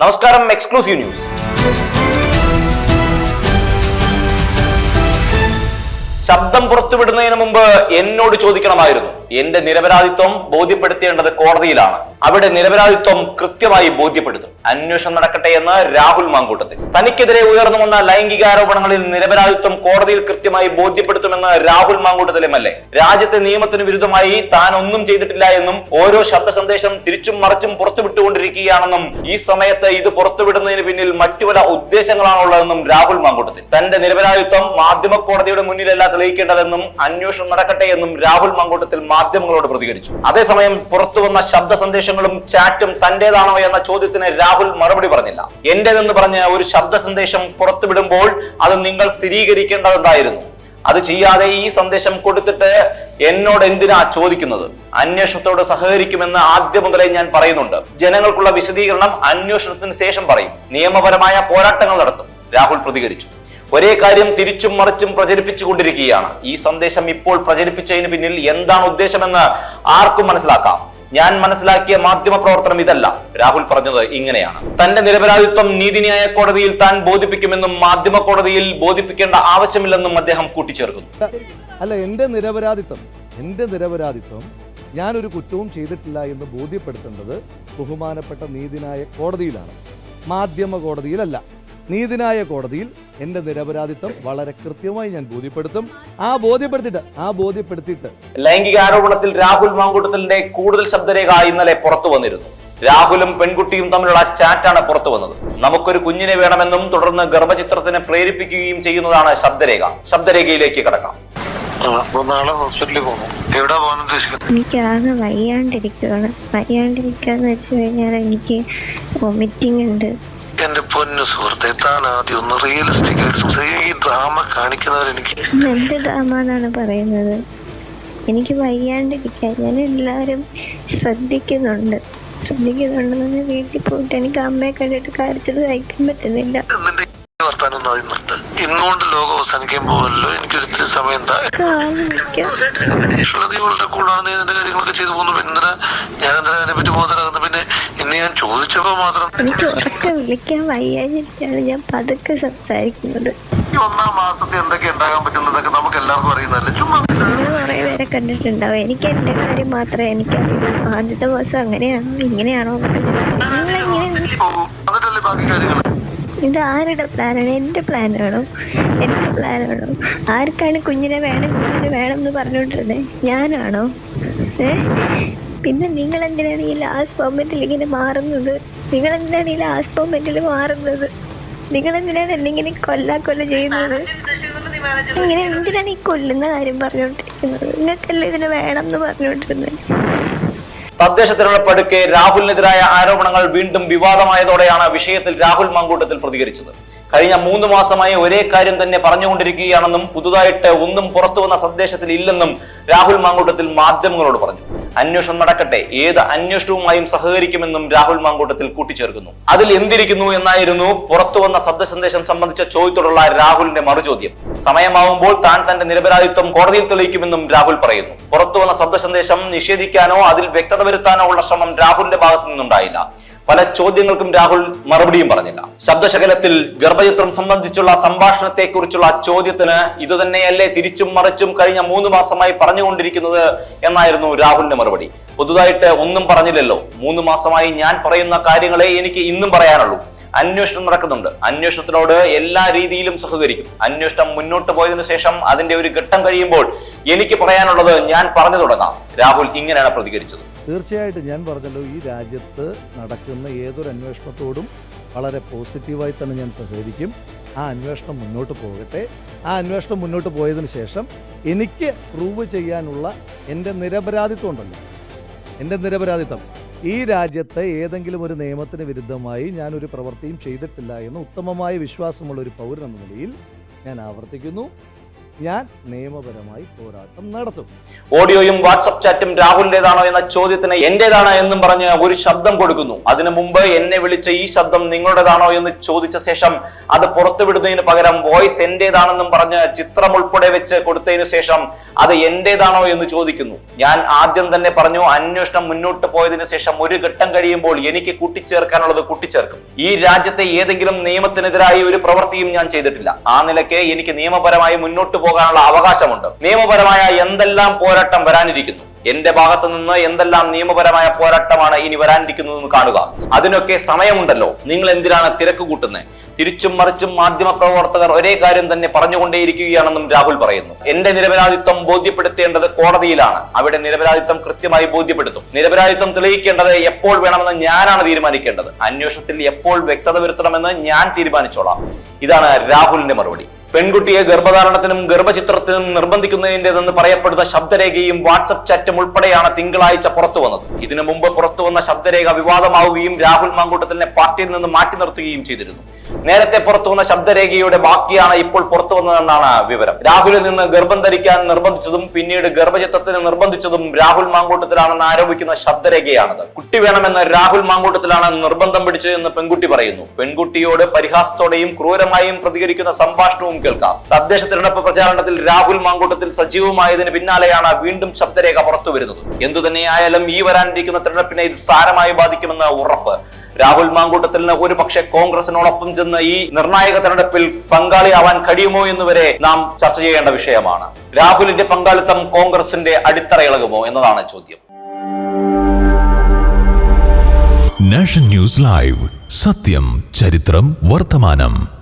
നമസ്കാരം exclusive news ശബ്ദം പുറത്തുവിടുന്നതിന് മുമ്പ് എന്നോട് ചോദിക്കണമായിരുന്നു. എന്റെ നിരപരാധിത്വം ബോധ്യപ്പെടുത്തേണ്ടത് കോടതിയിലാണ്. അവിടെ നിരപരാധിത്വം കൃത്യമായി ബോധ്യപ്പെടുത്തും. അന്വേഷണം നടക്കട്ടെ എന്ന് രാഹുൽ മാങ്കൂട്ടത്തിൽ. തനിക്കെതിരെ ഉയർന്നു വന്ന ലൈംഗിക ആരോപണങ്ങളിൽ നിരപരാധിത്വം കോടതിയിൽ കൃത്യമായി ബോധ്യപ്പെടുത്തുമെന്ന് രാഹുൽ മാങ്കൂട്ടത്തിലും രാജ്യത്തെ നിയമത്തിന് വിരുദ്ധമായി താൻ ഒന്നും ചെയ്തിട്ടില്ല എന്നും ഓരോ ശബ്ദ സന്ദേശം തിരിച്ചും മറിച്ചും പുറത്തുവിട്ടുകൊണ്ടിരിക്കുകയാണെന്നും ഈ സമയത്ത് ഇത് പുറത്തുവിടുന്നതിന് പിന്നിൽ മറ്റു പല ഉദ്ദേശങ്ങളാണുള്ളതെന്നും രാഹുൽ മാങ്കൂട്ടത്തിൽ. തന്റെ നിരപരാധിത്വം മാധ്യമ കോടതിയുടെ മുന്നിലല്ല തെളിയിക്കേണ്ടതെന്നും അന്വേഷണം നടക്കട്ടെ എന്നും രാഹുൽ മാങ്കൂട്ടത്തിൽ മാധ്യമങ്ങളോട് പ്രതികരിച്ചു. അതേസമയം പുറത്തുവന്ന ശബ്ദ സന്ദേശങ്ങളും ചാറ്റും തന്റേതാണോ എന്ന ചോദ്യത്തിന് രാഹുൽ മറുപടി പറഞ്ഞില്ല. എന്റേതെന്ന് പറഞ്ഞ് ഒരു ശബ്ദ സന്ദേശം പുറത്തുവിടുമ്പോൾ അത് നിങ്ങൾ സ്ഥിരീകരിക്കേണ്ടതുണ്ടായിരുന്നു. അത് ചെയ്യാതെ ഈ സന്ദേശം കൊടുത്തിട്ട് എന്നോട് എന്തിനാ ചോദിക്കുന്നത്? അന്വേഷണത്തോട് സഹകരിക്കുമെന്ന് ആദ്യം മുതലേ ഞാൻ പറയുന്നുണ്ട്. ജനങ്ങൾക്കുള്ള വിശദീകരണം അന്വേഷണത്തിന് ശേഷം പറയും. നിയമപരമായ പോരാട്ടങ്ങൾ നടത്തും. രാഹുൽ പ്രതികരിച്ചു. ഒരേ കാര്യം തിരിച്ചും മറിച്ചും പ്രചരിപ്പിച്ചുകൊണ്ടിരിക്കുകയാണ്. ഈ സന്ദേശം ഇപ്പോൾ പ്രചരിപ്പിച്ചതിന് പിന്നിൽ എന്താണ് ഉദ്ദേശമെന്ന് ആർക്കും മനസ്സിലാക്കാം. ഞാൻ മനസ്സിലാക്കിയ മാധ്യമ പ്രവർത്തനം ഇതല്ല. രാഹുൽ പറഞ്ഞത് ഇങ്ങനെയാണ്. തന്റെ നിരപരാധിത്വം നീതിന്യായ കോടതിയിൽ താൻ ബോധിപ്പിക്കുമെന്നും മാധ്യമ കോടതിയിൽ ബോധിപ്പിക്കേണ്ട ആവശ്യമില്ലെന്നും അദ്ദേഹം കൂട്ടിച്ചേർക്കുന്നു. അല്ല എന്റെ നിരപരാധിത്വം എന്റെ നിരപരാധിത്വം ഞാനൊരു കുറ്റവും ചെയ്തിട്ടില്ല എന്ന് ബോധ്യപ്പെടുത്തേണ്ടത് ബഹുമാനപ്പെട്ട നീതിന്യായ കോടതിയിലാണ്. മാധ്യമ കോടതിയിലല്ല. നീതിന്യായ കോടതിയിൽ എന്റെ നിരപരാധിത്വം വളരെ കൃത്യമായി ഞാൻ ബോധ്യപ്പെടുത്തും. ആ ബോധ്യപ്പെടുത്തിയിട്ട് ആ ബോധ്യപ്പെടുത്തിയിട്ട് ലൈംഗിക ആരോപണത്തിൽ രാഹുൽ മാങ്കൂട്ടത്തിന്റെ കൂടുതൽ ശബ്ദരേഖ ഇന്നലെ പുറത്തു വന്നിരുന്നു. രാഹുലും പെൺകുട്ടിയും തമ്മിലുള്ള ചാറ്റാണ് പുറത്തു വന്നത്. നമുക്കൊരു കുഞ്ഞിനെ വേണമെന്നും തുടർന്ന് ഗർഭചിത്രത്തിനെ പ്രേരിപ്പിക്കുകയും ചെയ്യുന്നതാണ് ശബ്ദരേഖ. ശബ്ദരേഖയിലേക്ക് കടക്കാം. നാളെ ഹോസ്പിറ്റലിൽ പോകണം എവിടെ പോകാൻ ഉദ്ദേശിക്കുന്നത് എനിക്കാകെ വയ്യാണ്ടിരിക്കുകയാണ് വയ്യാണ്ടിരിക്കുക വെച്ച് കഴിഞ്ഞാൽ എനിക്ക് വൊമിറ്റിംഗ് ഉണ്ട്. എന്റെ പൊന്നു സുഹൃത്തെ താൻ ആദ്യം ഒന്ന് റിയലിസ്റ്റിക് ആയിട്ട് സംസാരിക്കും. ഈ ഡ്രാമ കാണിക്കുന്നവരെനിക്ക് എനിക്ക് എന്ത് ഡ്രാമ എന്നാണ് പറയുന്നത്? എനിക്ക് വയ്യാണ്ടിരിക്കാൻ ഞാൻ എല്ലാവരും ശ്രദ്ധിക്കുന്നുണ്ട്. ശ്രദ്ധിക്കുന്നുണ്ടെന്ന് വീട്ടിൽ പോയിട്ട് എനിക്ക് അമ്മയെ കണ്ടിട്ട് കാര്യത്തിൽ സഹിക്കാൻ പറ്റുന്നില്ല. നിന്റെ ഈ വർത്താനം ഒന്ന് ആദ്യം നിർത്ത്. ഇന്നുകൊണ്ട് ലോകം അവസാനിക്കാൻ പോകുമല്ലോ എനിക്കൊരു ഇത്തിരി സമയം എന്താ? കാണിക്കാം. നീ വളരെ കൂളാണ് നീ നിന്റെ കാര്യങ്ങളൊക്കെ ചെയ്തു പോകുന്നു. എന്തിനാ? ഞാൻ എന്തിനാ അതിനെ പറ്റി ബോധനാകുന്നു ഞാൻ ചോദിച്ചപ്പോ മാത്രം എനിക്ക് ഉറക്കെ വിളിക്കാൻ വയ്യാഞ്ഞിട്ടാണ് ഞാൻ പതുക്കെ സംസാരിക്കുന്നത്. ഈ ഒന്നാം മാസത്തിൽ എന്തൊക്കെ ഉണ്ടാകാൻ പറ്റുന്നതൊക്കെ നമുക്ക് എല്ലാവർക്കും അറിയുന്നതല്ലേ? ചുമ്മാ നിങ്ങൾ കുറേ പേരെ കണ്ടിട്ടുണ്ടാവും. എനിക്ക് എന്റെ കാര്യം മാത്രമേ എനിക്കറിയൂ. ആദ്യത്തെ മാസം അങ്ങനെയാണോ ഇങ്ങനെയാണോ എന്നൊക്കെ ചോദിച്ചു നിങ്ങളെങ്ങനെ പോകും ബാക്കി കാര്യങ്ങൾ ഇത് ആരുടെ പ്ലാനാണ് എന്റെ പ്ലാനാണോ എന്റെ പ്ലാനാണോ ആർക്കാണ് കുഞ്ഞിനെ വേണം കുഞ്ഞിനെ വേണം എന്ന് പറഞ്ഞുകൊണ്ടിരുന്നത് ഞാനാണോ? ഏ? പിന്നെ നിങ്ങൾ എന്തിനാണ് ഈ ലാസ്റ്റ് മൊമെന്റിൽ ഇങ്ങനെ മാറുന്നത്? നിങ്ങൾ എന്തിനാണ് ഈ ലാസ്റ്റ് മൊമെന്റിൽ മാറുന്നത്? നിങ്ങൾ എന്തിനാണ് എന്നെ ഇങ്ങനെ കൊല്ലാ കൊല്ല ചെയ്യുന്നത്? ഇങ്ങനെ എന്തിനാണ് ഈ കൊല്ലുന്ന കാര്യം പറഞ്ഞുകൊണ്ടിരിക്കുന്നത് നിങ്ങൾക്കല്ലേ ഇതിന് വേണം എന്ന് പറഞ്ഞുകൊണ്ടിരുന്നത് തദ്ദേശ തിരഞ്ഞെടുപ്പടുക്കെ രാഹുലിനെതിരായ ആരോപണങ്ങൾ വീണ്ടും വിവാദമായതോടെയാണ് വിഷയത്തിൽ രാഹുൽ മങ്കൂട്ടത്തിൽ പ്രതികരിച്ചത്. കഴിഞ്ഞ മൂന്ന് മാസമായി ഒരേ കാര്യം തന്നെ പറഞ്ഞുകൊണ്ടിരിക്കുകയാണെന്നും പുതുതായിട്ട് ഒന്നും പുറത്തു വന്ന സന്ദേശത്തിൽ ഇല്ലെന്നും രാഹുൽ മാങ്കൂട്ടത്തിൽ മാധ്യമങ്ങളോട് പറഞ്ഞു. അന്വേഷണം നടക്കട്ടെ. ഏത് അന്വേഷണവുമായും സഹകരിക്കുമെന്നും രാഹുൽ മാങ്കൂട്ടത്തിൽ കൂട്ടിച്ചേർക്കുന്നു. അതിൽ എന്തിരിക്കുന്നു എന്നായിരുന്നു പുറത്തു വന്ന ശബ്ദസന്ദേശം സംബന്ധിച്ച ചോദ്യത്തോടുള്ള രാഹുലിന്റെ മറുചോദ്യം. സമയമാവുമ്പോൾ താൻ തന്റെ നിരപരാധിത്വം കോടതിയിൽ തെളിയിക്കുമെന്നും രാഹുൽ പറയുന്നു. പുറത്തു വന്ന ശബ്ദ സന്ദേശം നിഷേധിക്കാനോ അതിൽ വ്യക്തത വരുത്താനോ ഉള്ള ശ്രമം രാഹുലിന്റെ ഭാഗത്തു നിന്നുണ്ടായില്ല. പല ചോദ്യങ്ങൾക്കും രാഹുൽ മറുപടിയും പറഞ്ഞില്ല. ശബ്ദശകലത്തിൽ ഗർഭചിത്രം സംബന്ധിച്ചുള്ള സംഭാഷണത്തെക്കുറിച്ചുള്ള ചോദ്യത്തിന് ഇതുതന്നെയല്ലേ തിരിച്ചും മറിച്ചും കഴിഞ്ഞ മൂന്ന് മാസമായി പറഞ്ഞുകൊണ്ടിരിക്കുന്നത് എന്നായിരുന്നു രാഹുലിന്റെ മറുപടി. പുതുതായിട്ട് ഒന്നും പറഞ്ഞില്ലല്ലോ. മൂന്ന് മാസമായി ഞാൻ പറയുന്ന കാര്യങ്ങളെ എനിക്ക് ഇന്നും പറയാനുള്ളൂ. അന്വേഷണം നടക്കുന്നുണ്ട്. അന്വേഷണത്തിനോട് എല്ലാ രീതിയിലും സഹകരിക്കും. അന്വേഷണം മുന്നോട്ട് പോയതിനു ശേഷം അതിന്റെ ഒരു ഘട്ടം കഴിയുമ്പോൾ എനിക്ക് പറയാനുള്ളത് ഞാൻ പറഞ്ഞു തുടങ്ങാം. രാഹുൽ ഇങ്ങനെയാണ് പ്രതികരിച്ചത്. തീർച്ചയായിട്ടും ഞാൻ പറഞ്ഞല്ലോ ഈ രാജ്യത്ത് നടക്കുന്ന ഏതൊരു അന്വേഷണത്തോടും വളരെ പോസിറ്റീവായി തന്നെ ഞാൻ സഹകരിക്കും. ആ അന്വേഷണം മുന്നോട്ട് പോകട്ടെ. ആ അന്വേഷണം മുന്നോട്ട് പോയതിന് ശേഷം എനിക്ക് പ്രൂവ് ചെയ്യാനുള്ള എന്റെ നിരപരാധിത്വം ഉണ്ടല്ലോ. എന്റെ നിരപരാധിത്വം. ഈ രാജ്യത്തെ ഏതെങ്കിലും ഒരു നിയമത്തിന് വിരുദ്ധമായി ഞാനൊരു പ്രവൃത്തിയും ചെയ്തിട്ടില്ല എന്ന് ഉത്തമമായ വിശ്വാസമുള്ള ഒരു പൗരൻ എന്ന നിലയിൽ ഞാൻ ആവർത്തിക്കുന്നു. ഞാൻ നിയമപരമായി പോരാട്ടം നടത്തും. ഓഡിയോയും വാട്സപ്പ് ചാറ്റും രാഹുലിന്റേതാണോ എന്ന ചോദ്യത്തിന് എന്റേതാണ് എന്നും പറഞ്ഞ് ഒരു ശബ്ദം കൊടുക്കുന്നു. അതിനു മുമ്പ് എന്നെ വിളിച്ച ഈ ശബ്ദം നിങ്ങളുടേതാണോ എന്ന് ചോദിച്ച ശേഷം അത് പുറത്തുവിടുന്നതിന് പകരം വോയിസ് എന്റേതാണെന്നും പറഞ്ഞ് ചിത്രം ഉൾപ്പെടെ വെച്ച് കൊടുത്തതിന് ശേഷം അത് എന്റേതാണോ എന്ന് ചോദിക്കുന്നു. ഞാൻ ആദ്യം തന്നെ പറഞ്ഞു അന്വേഷണം മുന്നോട്ട് പോയതിനു ശേഷം ഒരു ഘട്ടം കഴിയുമ്പോൾ എനിക്ക് കൂട്ടിച്ചേർക്കാനുള്ളത് കൂട്ടിച്ചേർക്കും. ഈ രാജ്യത്തെ ഏതെങ്കിലും നിയമത്തിനെതിരായി ഒരു പ്രവൃത്തിയും ഞാൻ ചെയ്തിട്ടില്ല. ആ നിലയ്ക്ക് എനിക്ക് നിയമപരമായി മുന്നോട്ട് പോകാനുള്ള അവകാശമുണ്ട്. നിയമപരമായ എന്തെല്ലാം പോരാട്ടം വരാനിരിക്കുന്നു? എന്റെ ഭാഗത്തു നിന്ന് എന്തെല്ലാം നിയമപരമായ പോരാട്ടമാണ് ഇനി വരാനിരിക്കുന്നതെന്ന് കാണുക. അതിനൊക്കെ സമയമുണ്ടല്ലോ. നിങ്ങൾ എന്തിനാണ് തിരക്ക് കൂട്ടുന്നത് തിരിച്ചും മറിച്ചും മാധ്യമ പ്രവർത്തകർ ഒരേ കാര്യം തന്നെ പറഞ്ഞുകൊണ്ടേയിരിക്കുകയാണെന്നും രാഹുൽ പറയുന്നു. എന്റെ നിരപരാധിത്വം ബോധ്യപ്പെടുത്തേണ്ടത് കോടതിയിലാണ്. അവിടെ നിരപരാധിത്വം കൃത്യമായി ബോധ്യപ്പെടുത്തും. നിരപരാധിത്വം തെളിയിക്കേണ്ടത് എപ്പോൾ വേണമെന്ന് ഞാനാണ് തീരുമാനിക്കേണ്ടത്. അന്വേഷണത്തിൽ എപ്പോൾ വ്യക്തത വരുത്തണമെന്ന് ഞാൻ തീരുമാനിച്ചോളാം. ഇതാണ് രാഹുലിന്റെ മറുപടി. പെൺകുട്ടിയെ ഗർഭധാരണത്തിനും ഗർഭചിത്രത്തിനും നിർബന്ധിക്കുന്നതിന്റെതെന്ന് പറയപ്പെടുന്ന ശബ്ദരേഖയും വാട്സപ്പ് ചാറ്റും ഉൾപ്പെടെയാണ് തിങ്കളാഴ്ച പുറത്തു വന്നത്. ഇതിനു മുമ്പ് പുറത്തു വന്ന ശബ്ദരേഖ വിവാദമാവുകയും രാഹുൽ മാങ്കൂട്ടത്തിനെ പാർട്ടിയിൽ നിന്ന് മാറ്റി നിർത്തുകയും ചെയ്തിരുന്നു. നേരത്തെ പുറത്തു വന്ന ശബ്ദരേഖയുടെ ബാക്കിയാണ് ഇപ്പോൾ പുറത്തു വന്നതെന്നാണ് വിവരം. രാഹുലിൽ നിന്ന് ഗർഭം ധരിക്കാൻ നിർബന്ധിച്ചതും പിന്നീട് ഗർഭചിത്രത്തിന് നിർബന്ധിച്ചതും രാഹുൽ മാങ്കൂട്ടത്തിലാണെന്ന് ആരോപിക്കുന്ന ശബ്ദരേഖയാണത്. കുട്ടി വേണമെന്ന് രാഹുൽ മാങ്കൂട്ടത്തിലാണ് നിർബന്ധം പിടിച്ചതെന്ന് പെൺകുട്ടി പറയുന്നു. പെൺകുട്ടിയോട് പരിഹാസത്തോടെയും ക്രൂരമായും പ്രതികരിക്കുന്ന സംഭാഷണവും കേൾക്കാം. തദ്ദേശ തിരഞ്ഞെടുപ്പ് പ്രചാരണത്തിൽ രാഹുൽ മാങ്കൂട്ടത്തിൽ സജീവമായതിന് പിന്നാലെയാണ് വീണ്ടും ശബ്ദരേഖ പുറത്തു വരുന്നത്. എന്തു തന്നെയായാലും ഈ വരാനിരിക്കുന്ന തിരഞ്ഞെടുപ്പിനെ ഇത് സാരമായി ബാധിക്കുമെന്ന് ഉറപ്പ്. രാഹുൽ മാങ്കൂട്ടത്തിന് ഒരു പക്ഷേ കോൺഗ്രസിനോടൊപ്പം ചെന്ന് ഈ നിർണായക തെരഞ്ഞെടുപ്പിൽ പങ്കാളിയാവാൻ കഴിയുമോ എന്ന് വരെ നാം ചർച്ച ചെയ്യേണ്ട വിഷയമാണ്. രാഹുലിന്റെ പങ്കാളിത്തം കോൺഗ്രസിന്റെ അടിത്തറ ഇളകുമോ എന്നതാണ് ചോദ്യം. National news live. സത്യം ചരിത്രം വർത്തമാനം.